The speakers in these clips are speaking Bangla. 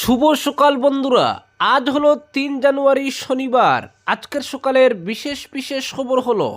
শুভ সকাল বন্ধুরা। আজ হলো তিন জানুয়ারি শনিবার। আজকের সকালের বিশেষ বিশেষ খবর হলো,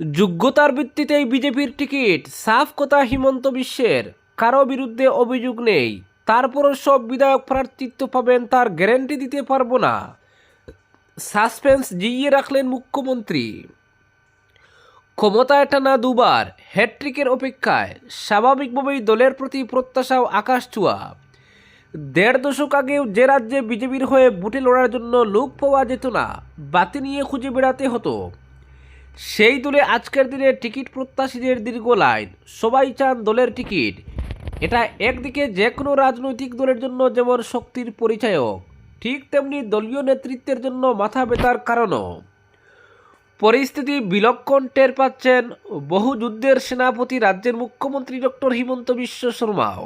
যোগ্যতার ভিত্তিতেই বিজেপির টিকিট, সাফ কথা হিমন্ত বিশ্বের, কারও বিরুদ্ধে অভিযোগ নেই। তারপরও সব বিধায়ক প্রার্থিত্ব পাবেন তার গ্যারেন্টি দিতে পারব না। সাসপেন্স জিইয়ে রাখলেন মুখ্যমন্ত্রী। ক্ষমতায় টানা দুবার হ্যাট্রিকের অপেক্ষায়। স্বাভাবিকভাবেই দলের প্রতি প্রত্যাশাও আকাশ ছোঁয়া। দেড় দশক আগেও যে রাজ্যে বিজেপির হয়ে বুটে লড়ার জন্য লোক পাওয়া যেত না, বাতি নিয়ে খুঁজে বেড়াতে হতো। সেই দলে আজকের দিনে টিকিট প্রত্যাশীদের দীর্ঘ লাইন, সবাই চান দলের টিকিট। এটা একদিকে যে কোনো রাজনৈতিক দলের জন্য যেমন শক্তির পরিচায়ক, ঠিক তেমনি দলীয় নেতৃত্বের জন্য মাথা ব্যথার কারণও। পরিস্থিতি বিলক্ষণ টের পাচ্ছেন বহু যুদ্ধের সেনাপতি রাজ্যের মুখ্যমন্ত্রী ডক্টর হিমন্ত বিশ্ব শর্মাও।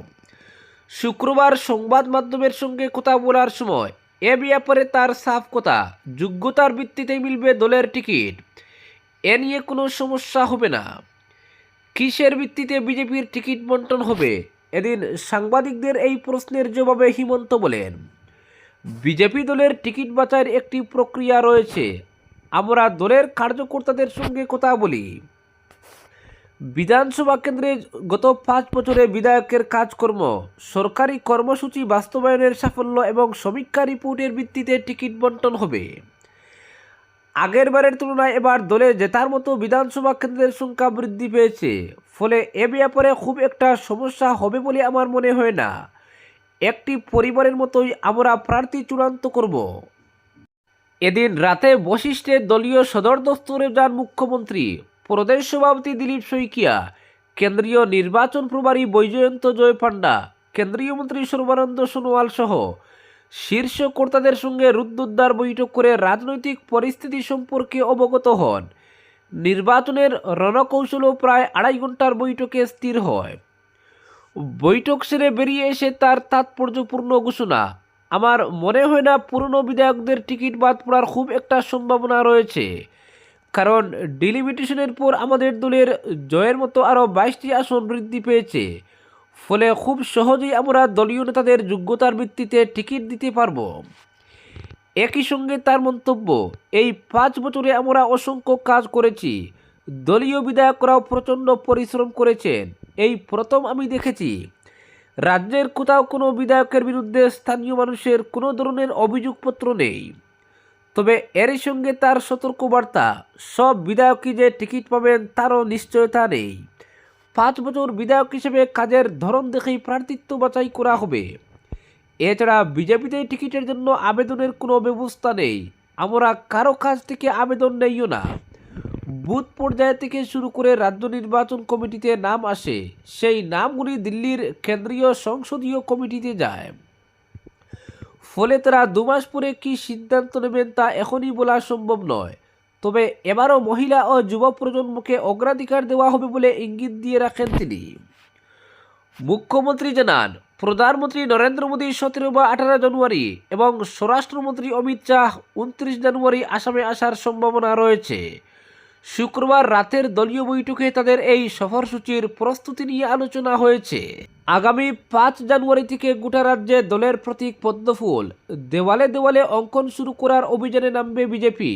শুক্রবার সংবাদ মাধ্যমের সঙ্গে কথা বলার সময় এ ব্যাপারে তার সাফ কথা, যোগ্যতার ভিত্তিতে মিলবে দলের টিকিট। এ নিয়ে কোনো সমস্যা হবে না। কিসের ভিত্তিতে বিজেপির টিকিট বন্টন হবে? এদিন সাংবাদিকদের এই প্রশ্নের জবাবে হিমন্ত বলেন, বিজেপি দলের টিকিট বাছাইয়ের একটি প্রক্রিয়া রয়েছে। আমরা দলের কার্যকর্তাদের সঙ্গে কথা বলি। বিধানসভা কেন্দ্রে গত পাঁচ বছরে বিধায়কের কাজকর্ম, সরকারি কর্মসূচি বাস্তবায়নের সাফল্য এবং সমীক্ষা রিপোর্টের ভিত্তিতে টিকিট বন্টন হবে। আগের বারের তুলনায় এবার দলে জেতার মতো বিধানসভা কেন্দ্রের সংখ্যা বৃদ্ধি পেয়েছে। ফলে এ ব্যাপারে খুব একটা সমস্যা হবে বলে আমার মনে হয় না। একটি পরিবারের মতোই আমরা প্রার্থী চূড়ান্ত করব। এদিন রাতে বশিষ্ঠে দলীয় সদর দফতরে যান মুখ্যমন্ত্রী প্রদেশ সভাপতি দিলীপ শইকিয়া কেন্দ্রীয় নির্বাচন প্রভারী বৈজয়ন্ত জয় পাণ্ডা কেন্দ্রীয় মন্ত্রী সর্বানন্দ সোনোয়াল সহ শীর্ষ কর্তাদের সঙ্গে রুদ্ধদ্বার বৈঠক করে রাজনৈতিক পরিস্থিতি সম্পর্কে অবগত হন। নির্বাচনের রণকৌশলও প্রায় আড়াই ঘণ্টার বৈঠকে স্থির হয়। বৈঠক সেরে বেরিয়ে এসে তার তাৎপর্যপূর্ণ ঘোষণা, আমার মনে হয় না পুরনো বিধায়কদের টিকিট বাদ পড়ার খুব একটা সম্ভাবনা রয়েছে। কারণ ডিলিমিটেশনের পর আমাদের দলের জয়ের মতো আরও বাইশটি আসন বৃদ্ধি পেয়েছে। ফলে খুব সহজেই আমরা দলীয় নেতাদের যোগ্যতার ভিত্তিতে টিকিট দিতে পারব। একই সঙ্গে তার মন্তব্য, এই পাঁচ বছরে আমরা অসংখ্য কাজ করেছি। দলীয় বিধায়করাও প্রচণ্ড পরিশ্রম করেছেন। এই প্রথম আমি দেখেছি। রাজ্যের কোথাও কোনো বিধায়কের বিরুদ্ধে স্থানীয় মানুষের কোনো ধরনের অভিযোগপত্র নেই। তবে এরই সঙ্গে তার সতর্কবার্তা, সব বিধায়কই যে টিকিট পাবেন তারও নিশ্চয়তা নেই। পাঁচ বছর বিধায়ক হিসেবে কাজের ধরন দেখেই প্রার্থিত্ব বাছাই করা হবে। এছাড়া বিজেপিতে টিকিটের জন্য আবেদনের কোনো ব্যবস্থা নেই। আমরা কারও কাছ থেকে আবেদন নেইও না। বুথ পর্যায় থেকে শুরু করে রাজ্য নির্বাচন কমিটিতে নাম আসে। সেই নামগুলি দিল্লির কেন্দ্রীয় সংসদীয় কমিটিতে যায়। ফলে তারা দুমাস পরে কী সিদ্ধান্ত নেবেন তা এখনই বলা সম্ভব নয়। তবে এবারও মহিলা ও যুব প্রজন্মকে অগ্রাধিকার দেওয়া হবে বলে ইঙ্গিত দিয়ে রাখেন তিনি। মুখ্যমন্ত্রী জানান, প্রধানমন্ত্রী নরেন্দ্র মোদী সতেরো বা আঠারো জানুয়ারি এবং স্বরাষ্ট্রমন্ত্রী অমিত শাহ উনত্রিশ জানুয়ারি আসামে আসার সম্ভাবনা রয়েছে। শুক্রবার রাতের দলীয় বৈঠকে তাদের এই সফরসূচির প্রস্তুতি নিয়ে আলোচনা হয়েছে। আগামী পাঁচ জানুয়ারি থেকে গোটা রাজ্যে দলের প্রতীক পদ্মফুল। দেওয়ালে দেওয়ালে অঙ্কন শুরু করার অভিযানে নামবে বিজেপি।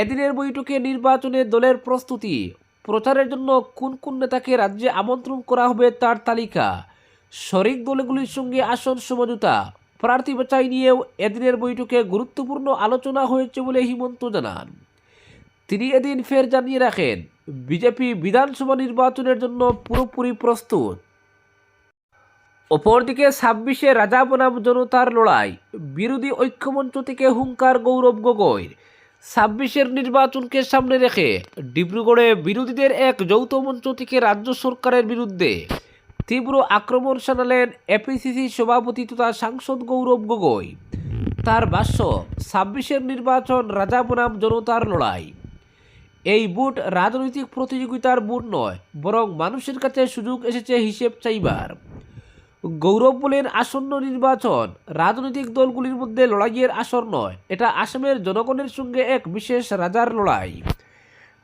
এদিনের বৈঠকে নির্বাচনে দলের প্রস্তুতি। প্রচারের জন্য কোন কোন নেতাকে রাজ্যে আমন্ত্রণ করা হবে তার তালিকা। শরিক দলগুলির সঙ্গে আসন সমঝোতা। প্রার্থী বাছাই নিয়েও এদিনের বৈঠকে গুরুত্বপূর্ণ আলোচনা হয়েছে বলে হিমন্ত জানান। তিনি এদিন ফের জানিয়ে রাখেন, বিজেপি বিধানসভা নির্বাচনের জন্য পুরোপুরি প্রস্তুত। অপরদিকে ছাব্বিশে রাজা বনাম জনতার লড়াই, বিরোধী ঐক্যমঞ্চ থেকে হুঙ্কার গৌরব গগৈর। ছাব্বিশের নির্বাচনকে সামনে রেখে ডিব্রুগড়ে বিরোধীদের এক যৌথ মঞ্চ থেকে রাজ্য সরকারের বিরুদ্ধে তীব্র আক্রমণ শানালেন এপিসিসি সভাপতি তথা সাংসদ গৌরব গগৈ। তার ভাষ্য ছাব্বিশের নির্বাচন রাজা বনাম জনতার লড়াই। এই বুট রাজনৈতিক প্রতিযোগিতার বুট নয়, বরং মানুষের কাছে সুযোগ এসেছে হিসেব চাইবার। গৌরব বলেন আসন্ন নির্বাচন রাজনৈতিক দলগুলির মধ্যে লড়াইয়ের আসর নয়। এটা আসামের জনগণের সঙ্গে এক বিশেষ রাজার লড়াই।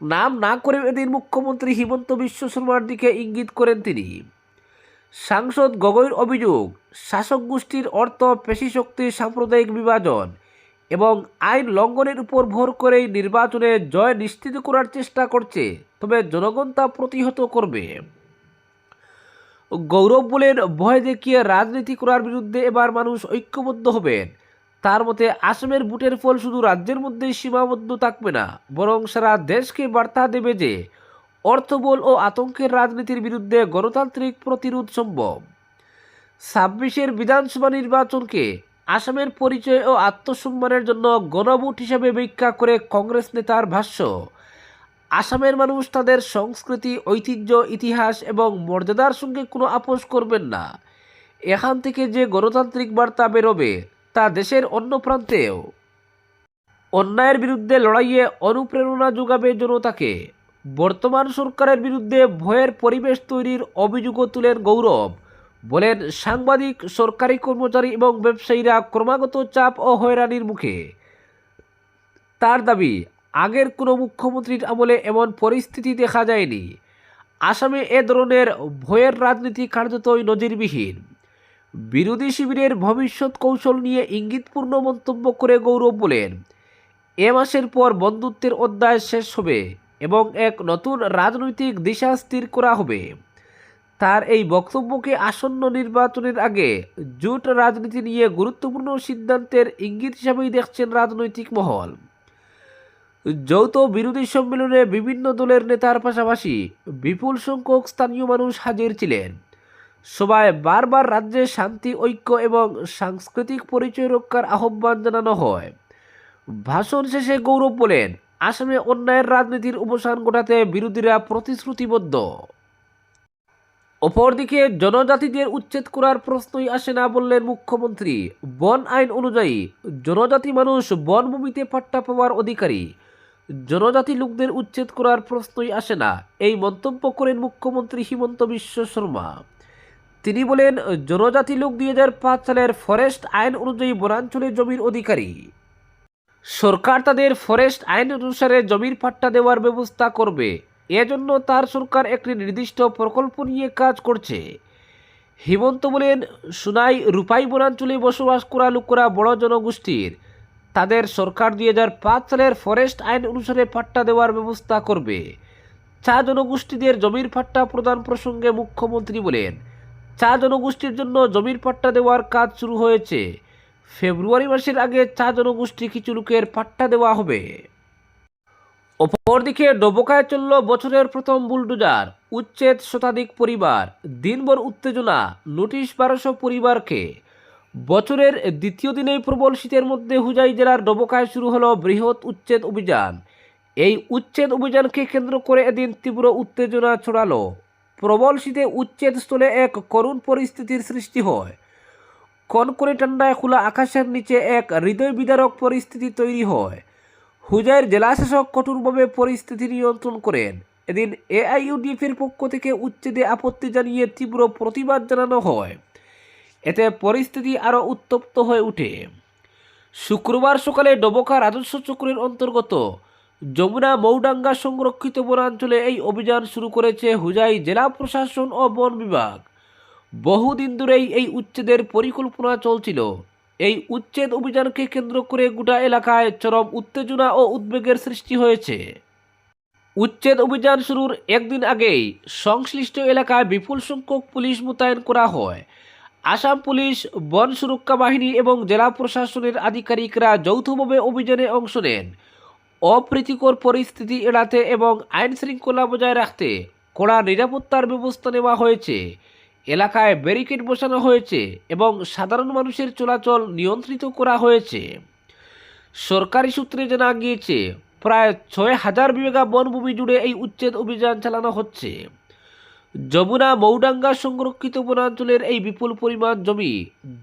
নাম না করে এদিন মুখ্যমন্ত্রী হিমন্ত বিশ্ব শর্মার দিকে ইঙ্গিত করেন তিনি। সাংসদ গগৈর অভিযোগ, শাসক গোষ্ঠীর অর্থ পেশিশক্তি সাম্প্রদায়িক বিভাজন এবং আইন লঙ্ঘনের উপর ভর করেই নির্বাচনে জয় নিশ্চিত করার চেষ্টা করছে, তবে জনগণ তা প্রতিহত করবে। গৌরব বলেন, ভয় দেখিয়ে রাজনীতি করার বিরুদ্ধে এবার মানুষ ঐক্যবদ্ধ হবেন তার মতে, আসামের ভোটের ফল শুধু রাজ্যের মধ্যেই সীমাবদ্ধ থাকবে না, বরং সারা দেশকে বার্তা দেবে যে, অর্থবল ও আতঙ্কের রাজনীতির বিরুদ্ধে গণতান্ত্রিক প্রতিরোধ সম্ভব। ছাব্বিশের বিধানসভা নির্বাচনকে আসামের পরিচয় ও আত্মসম্মানের জন্য গণভোট হিসেবে ব্যাখ্যা করে কংগ্রেস নেতার ভাষ্য। আসামের মানুষ তাদের সংস্কৃতি, ঐতিহ্য, ইতিহাস এবং মর্যাদার সঙ্গে কোনো আপোষ করবেন না। এখান থেকে যে গণতান্ত্রিক বার্তা বেরোবে, তা দেশের অন্য প্রান্তেও। অন্যায়ের বিরুদ্ধে লড়াইয়ে অনুপ্রেরণা যোগাবে জনতাকে। বর্তমান সরকারের বিরুদ্ধে ভয়ের পরিবেশ তৈরির অভিযোগও তুলেন গৌরব। বলেন, সাংবাদিক, সরকারি কর্মচারী এবং ব্যবসায়ীরা ক্রমাগত চাপ ও হয়রানির মুখে। তার দাবি আগের কোনো মুখ্যমন্ত্রীর আমলে এমন পরিস্থিতি দেখা যায়নি। আসামে এ ধরনের ভয়ের রাজনীতি কার্যতই নজিরবিহীন। বিরোধী শিবিরের ভবিষ্যৎ কৌশল নিয়ে ইঙ্গিতপূর্ণ মন্তব্য করে গৌরব বলেন, এ মাসের পর বন্ধুত্বের অধ্যায় শেষ হবে এবং এক নতুন রাজনৈতিক দিশা স্থির করা হবে। তার এই বক্তব্যকে আসন্ন নির্বাচনের আগে জোট রাজনীতি নিয়ে গুরুত্বপূর্ণ সিদ্ধান্তের ইঙ্গিত হিসাবেই দেখছেন রাজনৈতিক মহল। যৌথ বিরোধী সম্মেলনে বিভিন্ন দলের নেতার পাশাপাশি বিপুল সংখ্যক স্থানীয় মানুষ হাজির ছিলেন। সভায় বারবার রাজ্যে শান্তি, ঐক্য এবং সাংস্কৃতিক পরিচয় রক্ষার আহ্বান জানানো হয়। ভাষণ শেষে গৌরব বলেন, আসামে অন্যায়ের রাজনীতির অবসান ঘটাতে বিরোধীরা প্রতিশ্রুতিবদ্ধ। অপরদিকে জনজাতিদের উচ্ছেদ করার প্রশ্নই আসে না বললেন মুখ্যমন্ত্রী। বন আইন অনুযায়ী, জনজাতি মানুষ বনভূমিতে পাট্টা পাওয়ার অধিকারী। জনজাতি লোকদের উচ্ছেদ করার প্রশ্নই আসে না, এই মন্তব্য করেন মুখ্যমন্ত্রী হিমন্ত বিশ্ব শর্মা। তিনি বলেন, জনজাতি লোক দুই হাজার পাঁচ সালের ফরেস্ট আইন অনুযায়ী বনাঞ্চলে জমির অধিকারী। সরকার তাদের ফরেস্ট আইন অনুসারে জমির পাট্টা দেওয়ার ব্যবস্থা করবে। এজন্য তার সরকার একটি নির্দিষ্ট প্রকল্প নিয়ে কাজ করছে। হিমন্ত বলেন, সুনাই রূপাই বনাঞ্চলে বসবাস করা লোকেরা বড় জনগোষ্ঠীর। তাদের সরকার দুই হাজার পাঁচ সালের ফরেস্ট আইন অনুসারে পাট্টা দেওয়ার ব্যবস্থা করবে। চা জনগোষ্ঠীদের জমির পাট্টা প্রদান প্রসঙ্গে মুখ্যমন্ত্রী বলেন, চা জনগোষ্ঠীর জন্য জমির পাট্টা দেওয়ার কাজ শুরু হয়েছে। ফেব্রুয়ারি মাসের আগে চা জনগোষ্ঠী কিছু লোকের পাট্টা দেওয়া হবে। অপরদিকে ডোবকায় চলল বছরের প্রথম বুলডোজার, উচ্ছেদ শতাধিক পরিবার। দিনভর উত্তেজনা, নোটিশ বারোশো পরিবারকে। বছরের দ্বিতীয় দিনেই প্রবল শীতের মধ্যে হুজাই জেলার ডোবকায় শুরু হলো বৃহৎ উচ্ছেদ অভিযান। এই উচ্ছেদ অভিযানকে কেন্দ্র করে এদিন তীব্র উত্তেজনা ছড়ালো। প্রবল শীতে উচ্ছেদ স্থলে এক করুণ পরিস্থিতির সৃষ্টি হয়। কনকনে ঠান্ডায় খোলা আকাশের নিচে এক হৃদয় বিদারক পরিস্থিতি তৈরি হয়। হুজাইর জেলাশাসক কঠোরভাবে পরিস্থিতি নিয়ন্ত্রণ করেন। এদিন এআইইউডিএফের পক্ষ থেকে উচ্ছেদে আপত্তি জানিয়ে তীব্র প্রতিবাদ জানানো হয়। এতে পরিস্থিতি আরও উত্তপ্ত হয়ে ওঠে শুক্রবার সকালে ডবকা রাজস্ব চক্রের অন্তর্গত যমুনা মৌডাঙ্গা সংরক্ষিত বনাঞ্চলে এই অভিযান শুরু করেছে হুজাই জেলা প্রশাসন ও বন বিভাগ। বহুদিন ধরেই এই উচ্ছেদের পরিকল্পনা চলছিল। এই উচ্ছেদ অভিযানকে কেন্দ্র করে গোটা এলাকায় চরম উত্তেজনা ও উদ্বেগের সৃষ্টি হয়েছে। উচ্ছেদ অভিযান শুরুর একদিন আগেই সংশ্লিষ্ট এলাকায় বিপুল সংখ্যক পুলিশ মোতায়েন করা হয়। আসাম পুলিশ, বন সুরক্ষা বাহিনী এবং জেলা প্রশাসনের আধিকারিকরা যৌথভাবে অভিযানে অংশ নেন। অপ্রীতিকর পরিস্থিতি এড়াতে এবং আইন শৃঙ্খলা বজায় রাখতে কড়া নিরাপত্তার ব্যবস্থা নেওয়া হয়েছে। এলাকায় ব্যারিকেড বসানো হয়েছে এবং সাধারণ মানুষের চলাচল নিয়ন্ত্রিত করা হয়েছে। সরকারি সূত্রে জানা গিয়েছে, প্রায় ছয় হাজার বিঘা বনভূমি জুড়ে এই উচ্ছেদ অভিযান চালানো হচ্ছে। যমুনা মৌডাঙ্গা সংরক্ষিত বনাঞ্চলের এই বিপুল পরিমাণ জমি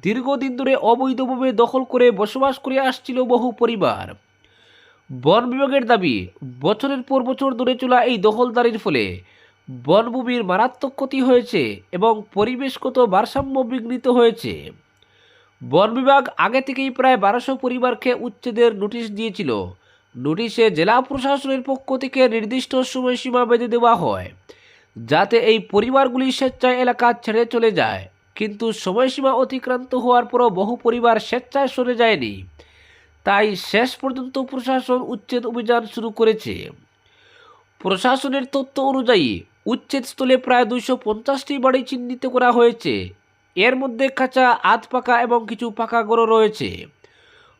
দীর্ঘদিন ধরে অবৈধভাবে দখল করে বসবাস করে আসছিল বহু পরিবার। বন বিভাগের দাবি, বছরের পর বছর ধরে চলা এই দখলদারির ফলে বনভূমির মারাত্মক ক্ষতি হয়েছে এবং পরিবেশগত ভারসাম্য বিঘ্নিত হয়েছে। বন বিভাগ আগে থেকেই প্রায় বারোশো পরিবারকে উচ্ছেদের নোটিশ দিয়েছিল। নোটিশে জেলা প্রশাসনের পক্ষ থেকে নির্দিষ্ট সময়সীমা বেঁধে দেওয়া হয়। যাতে এই পরিবারগুলি স্বেচ্ছায় এলাকা ছেড়ে চলে যায়। কিন্তু সময়সীমা অতিক্রান্ত হওয়ার পরও বহু পরিবার স্বেচ্ছায় সরে যায়নি। তাই শেষ পর্যন্ত প্রশাসন উচ্ছেদ অভিযান শুরু করেছে। প্রশাসনের তথ্য অনুযায়ী উচ্ছেদস্থলে প্রায় দুইশো পঞ্চাশটি বাড়ি চিহ্নিত করা হয়েছে। এর মধ্যে কাঁচা আধ পাকা এবং কিছু পাকা গড় রয়েছে।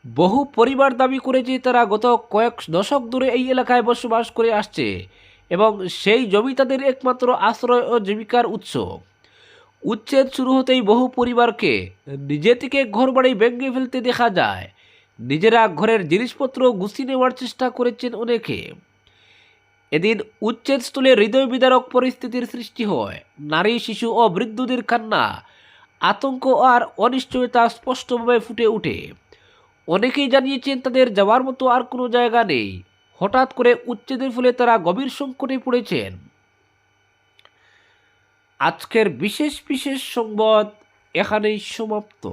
বহু পরিবার দাবি করেছে তারা গত কয়েক দশক ধরে এই এলাকায় বসবাস করে আসছে। এবং সেই জমি তাদের একমাত্র আশ্রয় ও জীবিকার উৎস। উচ্ছেদ শুরু হতেই বহু পরিবারকে নিজে থেকে ঘরবাড়ি ভেঙে ফেলতে দেখা যায়। নিজেরা ঘরের জিনিসপত্র গুছিয়ে নেওয়ার চেষ্টা করেছেন অনেকে। এদিন উচ্ছেদস্থলে হৃদয় বিদারক পরিস্থিতির সৃষ্টি হয়। নারী, শিশু ও বৃদ্ধদের কান্না, আতঙ্ক আর অনিশ্চয়তা স্পষ্টভাবে ফুটে ওঠে। অনেকেই জানিয়েছেন তাদের যাওয়ার মতো আর কোনো জায়গা নেই। হঠাৎ করে উচ্ছেদের ফলে তারা গভীর সংকটে পড়েছেন। আজকের বিশেষ বিশেষ সংবাদ এখানেই সমাপ্ত।